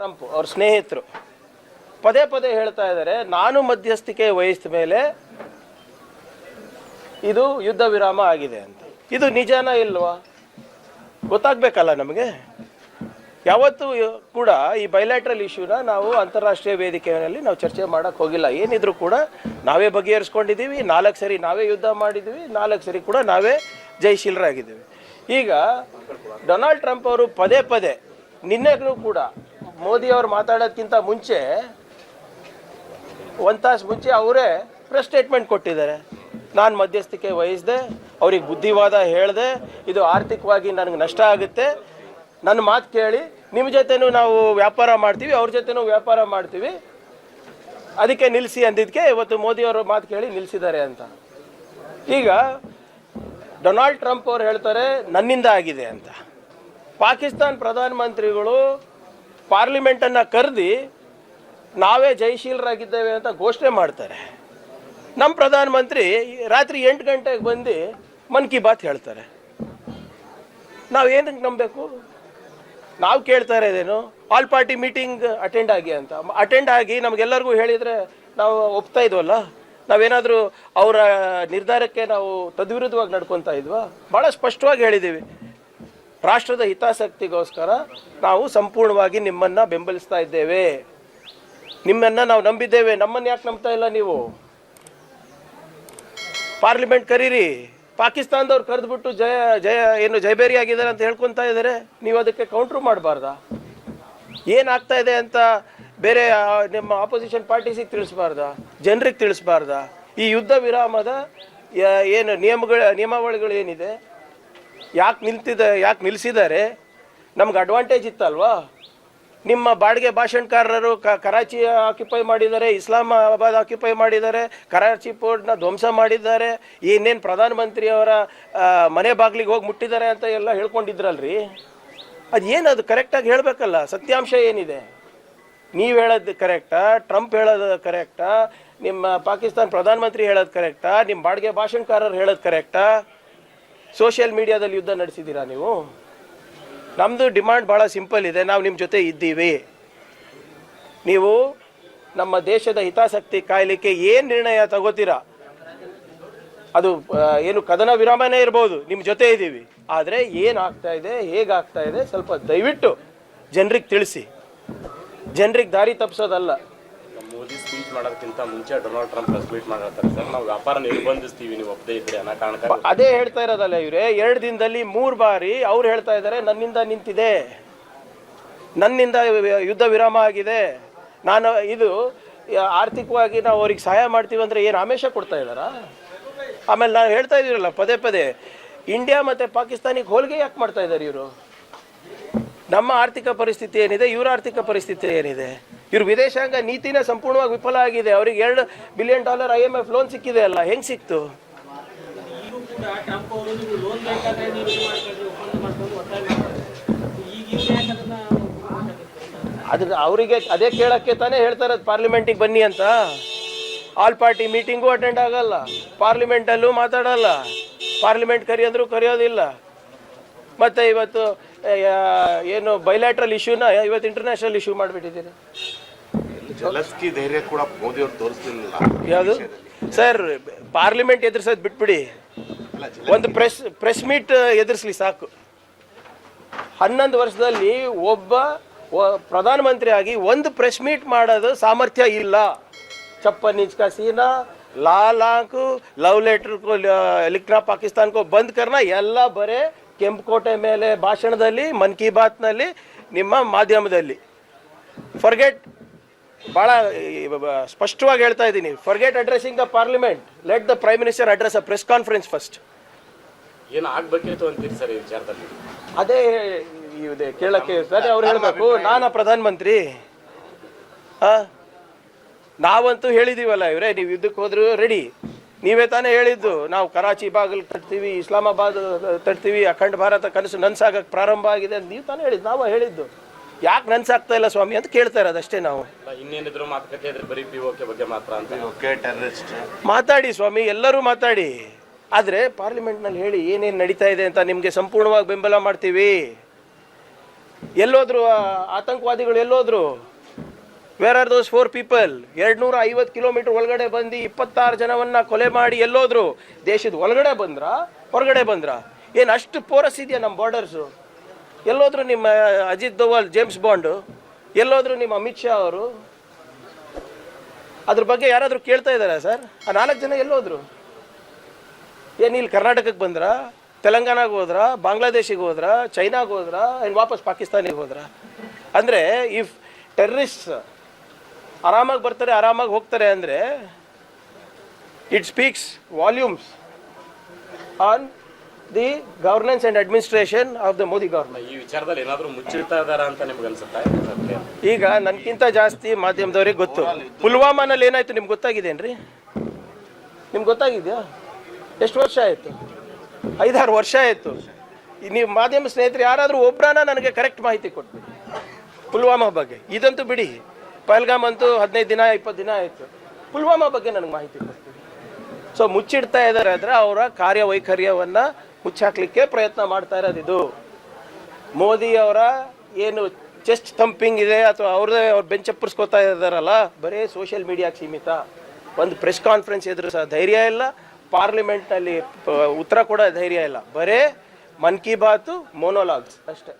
Trump ಅವ್ರ ಸ್ನೇಹಿತರು. ಪದೇ ಪದೇ ಹೇಳ್ತಾ ಇದ್ದಾರೆ, ನಾನು ಮಧ್ಯಸ್ಥಿಕೆ ವಹಿಸಿದ ಮೇಲೆ ಇದು ಯುದ್ಧ ವಿರಾಮ ಆಗಿದೆ ಅಂತ. ಇದು ನಿಜಾನ ಇಲ್ವಾ? ಗೊತ್ತಾಗಬೇಕಲ್ಲ ನಮಗೆ? ಯಾವತ್ತೂ ಕೂಡ ಈ ಬೈಲ್ಯಾಟ್ರಲ್ ಇಶ್ಯೂನ ನಾವು ಅಂತಾರಾಷ್ಟ್ರೀಯ ವೇದಿಕೆಯಲ್ಲಿ ನಾವು ಚರ್ಚೆ ಮಾಡೋಕ್ಕೆ ಹೋಗಿಲ್ಲ. ಏನಿದ್ರು ಕೂಡ ನಾವೇ ಬಗೆಹರಿಸ್ಕೊಂಡಿದ್ದೀವಿ, ನಾಲ್ಕು ಸರಿ ನಾವೇ ಯುದ್ಧ ಮಾಡಿದ್ದೀವಿ, ನಾಲ್ಕು ಸರಿ ಕೂಡ ನಾವೇ ಜಯಶೀಲರಾಗಿದ್ದೀವಿ. ಈಗ ಡೊನಾಲ್ಡ್ ಟ್ರಂಪ್ ಅವರು ಪದೇ ಪದೇ, ನಿನ್ನೆಗೂ ಕೂಡ ಮೋದಿ ಅವರು ಮಾತಾಡೋದಕ್ಕಿಂತ ಮುಂಚೆ, ಒಂದು ತಾಸು ಮುಂಚೆ ಅವರೇ ಪ್ರೆಸ್ ಸ್ಟೇಟ್ಮೆಂಟ್ ಕೊಟ್ಟಿದ್ದಾರೆ. ನಾನು ಮಧ್ಯಸ್ಥಿಕೆ ವಹಿಸಿದೆ, ಅವ್ರಿಗೆ ಬುದ್ಧಿವಾದ ಹೇಳಿದೆ, ಇದು ಆರ್ಥಿಕವಾಗಿ ನನಗೆ ನಷ್ಟ ಆಗುತ್ತೆ. ನನ್ನ ಮಾತು ಕೇಳಿ ನಿಮ್ಮ ಜೊತೆನೂ ನಾವು ವ್ಯಾಪಾರ ಮಾಡ್ತೀವಿ, ಅವ್ರ ಜೊತೆನೂ ವ್ಯಾಪಾರ ಮಾಡ್ತೀವಿ. ಅದಕ್ಕೆ ನಿಲ್ಲಿಸಿ ಅಂದಿದ್ದಕ್ಕೆ ಇವತ್ತು ಮೋದಿಯವರು ಮಾತು ಕೇಳಿ ನಿಲ್ಲಿಸಿದ್ದಾರೆ ಅಂತ. ಈಗ ಡೊನಾಲ್ಡ್ ಟ್ರಂಪ್ ಅವ್ರು ಹೇಳ್ತಾರೆ, ನನ್ನಿಂದ ಆಗಿದೆ ಅಂತ. ಪಾಕಿಸ್ತಾನ್ ಪ್ರಧಾನಮಂತ್ರಿಗಳು ಪಾರ್ಲಿಮೆಂಟನ್ನು ಕರೆದಿ ನಾವೇ ಜಯಶೀಲರಾಗಿದ್ದೇವೆ ಅಂತ ಘೋಷಣೆ ಮಾಡ್ತಾರೆ. ನಮ್ಮ ಪ್ರಧಾನಮಂತ್ರಿ ರಾತ್ರಿ ಎಂಟು ಗಂಟೆಗೆ ಬಂದು ಮನ್ ಕಿ ಬಾತ್ ಹೇಳ್ತಾರೆ. ನಾವು ಏನಕ್ಕೆ ನಂಬಬೇಕು? ನಾವು ಕೇಳ್ತಾ ಇರೋದೇನು ಆಲ್ ಪಾರ್ಟಿ ಮೀಟಿಂಗ್ ಅಟೆಂಡ್ ಆಗಿ ಅಂತ. ಅಟೆಂಡ್ ಆಗಿ ನಮಗೆಲ್ಲರಿಗೂ ಹೇಳಿದರೆ ನಾವು ಒಪ್ತಾ ಇದ್ವಲ್ಲ? ನಾವೇನಾದರೂ ಅವರ ನಿರ್ಧಾರಕ್ಕೆ ನಾವು ತದ್ವಿರುದ್ಧವಾಗಿ ನಡ್ಕೊತಾ ಇದ್ವಾ? ಭಾಳ ಸ್ಪಷ್ಟವಾಗಿ ಹೇಳಿದ್ದೀವಿ. ರಾಷ್ಟ್ರದ ಹಿತಾಸಕ್ತಿಗೋಸ್ಕರ ನಾವು ಸಂಪೂರ್ಣವಾಗಿ ನಿಮ್ಮನ್ನು ಬೆಂಬಲಿಸ್ತಾ ಇದ್ದೇವೆ. ನಿಮ್ಮನ್ನು ನಾವು ನಂಬಿದ್ದೇವೆ. ನಮ್ಮನ್ನು ಯಾಕೆ ನಂಬ್ತಾ ಇಲ್ಲ ನೀವು? ಪಾರ್ಲಿಮೆಂಟ್ ಕರೀರಿ. ಪಾಕಿಸ್ತಾನದವ್ರು ಕರೆದ್ಬಿಟ್ಟು ಜಯ ಜಯ, ಏನು ಜೈಬೇರಿ ಆಗಿದ್ದಾರೆ ಅಂತ ಹೇಳ್ಕೊತಾ ಇದ್ದಾರೆ. ನೀವು ಅದಕ್ಕೆ ಕೌಂಟ್ರ್ ಮಾಡಬಾರ್ದಾ? ಏನಾಗ್ತಾ ಇದೆ ಅಂತ ಬೇರೆ ನಿಮ್ಮ ಆಪೋಸಿಷನ್ ಪಾರ್ಟೀಸಿಗೆ ತಿಳಿಸ್ಬಾರ್ದ? ಜನರಿಗೆ ತಿಳಿಸ್ಬಾರ್ದ? ಈ ಯುದ್ಧ ವಿರಾಮದ ಏನು ನಿಯಮಗಳ, ನಿಯಮಾವಳಿಗಳು ಏನಿದೆ? ಯಾಕೆ ನಿಲ್ತಿದೆ, ಯಾಕೆ ನಿಲ್ಲಿಸಿದ್ದಾರೆ ನಮ್ಗೆ ಅಡ್ವಾಂಟೇಜ್ ಇತ್ತಲ್ವಾ? ನಿಮ್ಮ ಬಾಡಿಗೆ ಭಾಷಣಕಾರರು ಕ, ಕರಾಚಿ ಆಕ್ಯುಪೈ ಮಾಡಿದ್ದಾರೆ, ಇಸ್ಲಾಮಾಬಾದ್ ಆಕ್ಯುಪೈ ಮಾಡಿದ್ದಾರೆ, ಕರಾಚಿ ಪೋರ್ಟ್ನ ಧ್ವಂಸ ಮಾಡಿದ್ದಾರೆ, ಇನ್ನೇನು ಪ್ರಧಾನಮಂತ್ರಿಯವರ ಮನೆ ಬಾಗಿಲಿಗೆ ಹೋಗಿ ಮುಟ್ಟಿದ್ದಾರೆ ಅಂತ ಎಲ್ಲ ಹೇಳ್ಕೊಂಡಿದ್ರಲ್ರಿ? ಅದು ಏನದು ಕರೆಕ್ಟಾಗಿ ಹೇಳಬೇಕಲ್ಲ? ಸತ್ಯಾಂಶ ಏನಿದೆ? ನೀವು ಹೇಳೋದು ಕರೆಕ್ಟಾ ಟ್ರಂಪ್ ಹೇಳೋದು ಕರೆಕ್ಟಾ ನಿಮ್ಮ ಪಾಕಿಸ್ತಾನ ಪ್ರಧಾನಮಂತ್ರಿ ಹೇಳೋದು ಕರೆಕ್ಟಾ ನಿಮ್ಮ ಬಾಡಿಗೆ ಭಾಷಣಕಾರರು ಹೇಳೋದು ಕರೆಕ್ಟಾ ಸೋಷಿಯಲ್ ಮೀಡಿಯಾದಲ್ಲಿ ಯುದ್ಧ ನಡೆಸಿದ್ದೀರಾ ನೀವು? ನಮ್ಮದು ಡಿಮಾಂಡ್ ಭಾಳ ಸಿಂಪಲ್ ಇದೆ, ನಾವು ನಿಮ್ಮ ಜೊತೆ ಇದ್ದೀವಿ. ನೀವು ನಮ್ಮ ದೇಶದ ಹಿತಾಸಕ್ತಿ ಕಾಯಲಿಕ್ಕೆ ಏನು ನಿರ್ಣಯ ತಗೋತೀರಾ? ಅದು ಏನು ಕದನ ವಿರಾಮನೇ ಇರ್ಬೋದು ನಿಮ್ಮ ಜೊತೆ ಇದ್ದೀವಿ. ಆದರೆ ಏನಾಗ್ತಾ ಇದೆ ಹೇಗಾಗ್ತಾ ಇದೆ, ಸ್ವಲ್ಪ ದಯವಿಟ್ಟು ಜನರಿಗೆ ತಿಳಿಸಿ. ಜನರಿಗೆ ದಾರಿ ತಪ್ಪಿಸೋದಲ್ಲ ಮೋದಿ ಸ್ಪೀಚ್ ಮಾಡೋದಕ್ಕಿಂತ ಮುಂಚೆ ಡೊನಾಲ್ಡ್ ಟ್ರಂಪ್ ಮೀಟ್ ಮಾಡಿರ್ತಾರೆ ಸರ್. ನಾವು ವ್ಯಾಪಾರ ನಿರ್ಬಂಧಿಸ್ತೀವಿ ನೀವು ಒಪ್ಪದೇ ಇದ್ರೆ ಅನ್ನೋ ಕಾರಣಕ್ಕೆ ಅದೇ ಹೇಳ್ತಾ ಇರೋದಲ್ಲ ಇವರೇ, ಎರಡು ದಿನದಲ್ಲಿ ಮೂರು ಬಾರಿ ಅವ್ರು ಹೇಳ್ತಾ ಇದ್ದಾರೆ ನನ್ನಿಂದ ನಿಂತಿದೆ. ನನ್ನಿಂದ ಯುದ್ಧ ವಿರಾಮ ಆಗಿದೆ. ನಾನು ಇದು, ಆರ್ಥಿಕವಾಗಿ ನಾವು ಅವ್ರಿಗೆ ಸಹಾಯ ಮಾಡ್ತೀವಿ ಅಂದರೆ ಏನು ಆಮೇಶ ಕೊಡ್ತಾ ಇದ್ದಾರಾ? ಆಮೇಲೆ ನಾನು ಹೇಳ್ತಾ ಇದ್ದೀರಲ್ಲ ಪದೇ ಪದೇ ಇಂಡಿಯಾ ಮತ್ತು ಪಾಕಿಸ್ತಾನಿಗೆ ಹೋಲಿಗೆ ಯಾಕೆ ಮಾಡ್ತಾ ಇದ್ದಾರೆ ಇವರು? ನಮ್ಮ ಆರ್ಥಿಕ ಪರಿಸ್ಥಿತಿ ಏನಿದೆ, ಇವರ ಆರ್ಥಿಕ ಪರಿಸ್ಥಿತಿ ಏನಿದೆ? ಇವ್ರ ವಿದೇಶಾಂಗ ನೀತಿನೇ ಸಂಪೂರ್ಣವಾಗಿ ವಿಫಲ ಆಗಿದೆ. ಅವ್ರಿಗೆ ಎರಡು billion dollar I M F loan ಸಿಕ್ಕಿದೆ ಅಲ್ಲ. ಹೆಂಗೆ ಸಿಕ್ತು? ಅದ್ರ ಅವರಿಗೆ ಅದೇ ಕೇಳಕ್ಕೆ ತಾನೇ ಹೇಳ್ತಾರೆ ಪಾರ್ಲಿಮೆಂಟಿಗೆ ಬನ್ನಿ ಅಂತ. ಆಲ್ ಪಾರ್ಟಿ ಮೀಟಿಂಗು ಅಟೆಂಡ್ ಆಗಲ್ಲ. ಪಾರ್ಲಿಮೆಂಟಲ್ಲೂ ಮಾತಾಡಲ್ಲ. ಪಾರ್ಲಿಮೆಂಟ್ ಕರೆಯೋದ್ರು ಕರೆಯೋದಿಲ್ಲ. ಮತ್ತು ಇವತ್ತು ಏನು ಬೈಲ್ಯಾಟ್ರಲ್ ಇಶ್ಯೂನ ಇವತ್ತು ಇಂಟರ್ನ್ಯಾಷನಲ್ ಇಶ್ಯೂ ಮಾಡಿಬಿಟ್ಟಿದ್ದೀರಿ. ಜಲಸ್ಕಿ ಧೈರ್ಯ ಕೂಡ ಮೋದಿ ಅವರು ತೋರಿಸಲಿಲ್ಲ ಯಾವುದು? ಸರ್ ಪಾರ್ಲಿಮೆಂಟ್ ಎದುರಿಸೋದು ಬಿಟ್ಬಿಡಿ. ಒಂದು ಪ್ರೆಸ್ ಪ್ರೆಸ್ ಮೀಟ್ ಎದುರಿಸ್ಲಿ ಸಾಕು. ಹನ್ನೊಂದು ವರ್ಷದಲ್ಲಿ ಒಬ್ಬ ಪ್ರಧಾನಮಂತ್ರಿ ಆಗಿ ಒಂದು ಪ್ರೆಸ್ ಮೀಟ್ ಮಾಡೋದು ಸಾಮರ್ಥ್ಯ ಇಲ್ಲ. ಚಪ್ಪನ್ ನಿಜ್ಕಾ ಸೀನಾ ಲಾ ಆಂಕು ಲವ್ ಲೆಟರ್ ಎಲೆಕ್ಟ್ರಾ ಪಾಕಿಸ್ತಾನ್ಕೋ ಬಂದ್ ಕರ್ನ ಎಲ್ಲ ಬರೇ ಕೆಂಪುಕೋಟೆ ಮೇಲೆ ಭಾಷಣದಲ್ಲಿ ಮನ್ ಕಿ ಬಾತ್ನಲ್ಲಿ ನಿಮ್ಮ ಮಾಧ್ಯಮದಲ್ಲಿ. ಫರ್ಗೆಟ್ ಭಾಳ ಸ್ಪಷ್ಟವಾಗಿ ಹೇಳ್ತಾ ಇದ್ದೀನಿ. Forget addressing the parliament let the prime minister address a press conference first ಏನು ಆಗ್ಬೇಕಿತ್ತು ಅಂತೀರಿ ಸರ್ ಈ ವಿಚಾರದಲ್ಲಿ? ಅದೇ ಇದೆ ಕೇಳಕ್ಕೆ ಸರಿ ಅವ್ರು ಹೇಳಬೇಕು. ನಾನು ಪ್ರಧಾನಮಂತ್ರಿ ಆ ನಾವಂತೂ ಹೇಳಿದೀವಲ್ಲ ಇವರೇ ನೀವು ಯುದ್ಧಕ್ಕೆ ಹೋದ್ರು ರೆಡಿ ನೀವೇ ತಾನೇ ಹೇಳಿದ್ದು ನಾವು ಕರಾಚಿ ಬಾಗಿಲು ತಟ್ತೀವಿ ಇಸ್ಲಾಮಾಬಾದ್ ತಟ್ತೀವಿ ಅಖಂಡ ಭಾರತ ಕನಸು ನನ್ಸಾಗಕ್ಕೆ ಪ್ರಾರಂಭ ಆಗಿದೆ ಅಂತ ನೀವು ತಾನೇ ಹೇಳಿದ್ದು. ನಾವು ಹೇಳಿದ್ದು. ಯಾಕೆ ನನ್ಸಾಗ್ತಾ ಇಲ್ಲ ಸ್ವಾಮಿ ಅಂತ ಕೇಳ್ತಾ ಇರೋದು ಅಷ್ಟೇ ನಾವು. ಇನ್ನೇನಿದ್ರು ಮಾತುಕತೆ ಇದ್ರೆ ಬರೀ ಪಿ ಓಕೆ ಬಗ್ಗೆ ಮಾತ್ರ ಅಂತ. ಓಕೆ ಟೆರರಿಸ್ಟ್ ಮಾತಾಡಿ ಸ್ವಾಮಿ ಎಲ್ಲರೂ ಮಾತಾಡಿ. ಆದರೆ ಪಾರ್ಲಿಮೆಂಟ್ನಲ್ಲಿ ಹೇಳಿ ಏನೇನು ನಡೀತಾ ಇದೆ ಅಂತ ನಿಮಗೆ ಸಂಪೂರ್ಣವಾಗಿ ಬೆಂಬಲ ಮಾಡ್ತೀವಿ. ಎಲ್ಲೋದ್ರು ಆತಂಕವಾದಿಗಳು ಎಲ್ಲೋದ್ರು? Where are those four people ಎರಡು ನೂರ ಐವತ್ತು ಕಿಲೋಮೀಟರ್ ಒಳಗಡೆ ಬಂದು ಇಪ್ಪತ್ತಾರು ಜನವನ್ನ ಕೊಲೆ ಮಾಡಿ ಎಲ್ಲೋದ್ರು? ದೇಶದ ಒಳಗಡೆ ಬಂದ್ರ? ಹೊರಗಡೆ ಬಂದ್ರ? ಏನು ಅಷ್ಟು ಪೋರಸ್ ಇದೆಯಾ ನಮ್ಮ ಬಾರ್ಡರ್ಸು ಎಲ್ಲೋದ್ರು ನಿಮ್ಮ ಅಜಿತ್ ದೋವಲ್, ಜೇಮ್ಸ್ ಬಾಂಡು, ಎಲ್ಲೋದ್ರು ನಿಮ್ಮ ಅಮಿತ್ ಶಾ ಅವರು? ಅದ್ರ ಬಗ್ಗೆ ಯಾರಾದರೂ ಕೇಳ್ತಾ ಇದ್ದಾರಾ ಸರ್? ಆ ನಾಲ್ಕು ಜನ ಎಲ್ಲೋದ್ರು? ಏನು ಇಲ್ಲಿ ಕರ್ನಾಟಕಕ್ಕೆ ಬಂದ್ರ? ತೆಲಂಗಾಣಗೆ ಹೋದ್ರ? ಬಾಂಗ್ಲಾದೇಶಿಗೆ ಹೋದ್ರ? ಚೈನಾಗೆ ಹೋದ್ರ? ಏನು ವಾಪಸ್ ಪಾಕಿಸ್ತಾನಿಗೆ ಹೋದ್ರ? ಅಂದರೆ ಇಫ್ ಟೆರ್ರಿಸ್ಟ್ ಆರಾಮಾಗಿ ಬರ್ತಾರೆ, ಆರಾಮಾಗಿ ಹೋಗ್ತಾರೆ ಅಂದರೆ it speaks volumes on the governance and administration of the Modi government ಈ ವಿಚಾರದಲ್ಲಿ ಏನಾದರೂ ಮುಚ್ಚಿಡ್ತಾ ಇದಾರ ಅಂತ ನಿಮ್ಗೆ ಅನ್ಸುತ್ತಾ? ಈಗ ನನಗಿಂತ ಜಾಸ್ತಿ ಮಾಧ್ಯಮದವ್ರಿಗೆ ಗೊತ್ತು. ಪುಲ್ವಾಮಾನಲ್ಲಿ ಏನಾಯ್ತು ನಿಮ್ಗೆ ಗೊತ್ತಾಗಿದೇನ್ರಿ ನಿಮ್ಗೆ ಗೊತ್ತಾಗಿದೆಯಾ? ಎಷ್ಟು ವರ್ಷ ಆಯಿತು? ಐದಾರು ವರ್ಷ ಆಯಿತು. ನೀವು ಮಾಧ್ಯಮ ಸ್ನೇಹಿತರು ಯಾರಾದರೂ ಒಬ್ಬರನ್ನ ನನಗೆ ಕರೆಕ್ಟ್ ಮಾಹಿತಿ ಕೊಟ್ಬಿಡಿ ಪುಲ್ವಾಮಾ ಬಗ್ಗೆ. ಇದಂತೂ ಬಿಡಿ. ಪಹಲ್ಗಾಮ್ ಅಂತೂ ಹದಿನೈದು ದಿನ ಇಪ್ಪತ್ತು ದಿನ ಆಯಿತು. ಪುಲ್ವಾಮಾ ಬಗ್ಗೆ ನನಗೆ ಮಾಹಿತಿ ಕೊಡ್ತೀವಿ ಸೊ ಮುಚ್ಚಿಡ್ತಾ ಇದ್ದಾರೆ ಅಂದರೆ ಅವರ ಕಾರ್ಯವೈಖರ್ಯವನ್ನು ಮುಚ್ಚಾಕ್ಲಿಕ್ಕೆ ಪ್ರಯತ್ನ ಮಾಡ್ತಾ ಇರೋದು ಇದು ಮೋದಿ ಅವರ ಏನು ಚೆಸ್ಟ್ ಥಂಪಿಂಗ್ ಇದೆ ಅಥವಾ ಅವ್ರದೇ ಅವ್ರು ಬೆಂಚ್ ಅಪ್ಪರ್ಸ್ಕೋತಾ ಇದ್ದಾರಲ್ಲ, ಬರೀ ಸೋಷಿಯಲ್ ಮೀಡಿಯಾಕ್ಕೆ ಸೀಮಿತ. ಒಂದು ಪ್ರೆಸ್ ಕಾನ್ಫರೆನ್ಸ್ ಎದುರು ಸಹ ಧೈರ್ಯ ಇಲ್ಲ, ಪಾರ್ಲಿಮೆಂಟ್ನಲ್ಲಿ ಉತ್ತರ ಕೂಡ ಧೈರ್ಯ ಇಲ್ಲ. ಬರೇ ಮನ್ ಕಿ ಬಾತು ಮೋನೋಲಾಗ್ಸ್ ಅಷ್ಟೇ.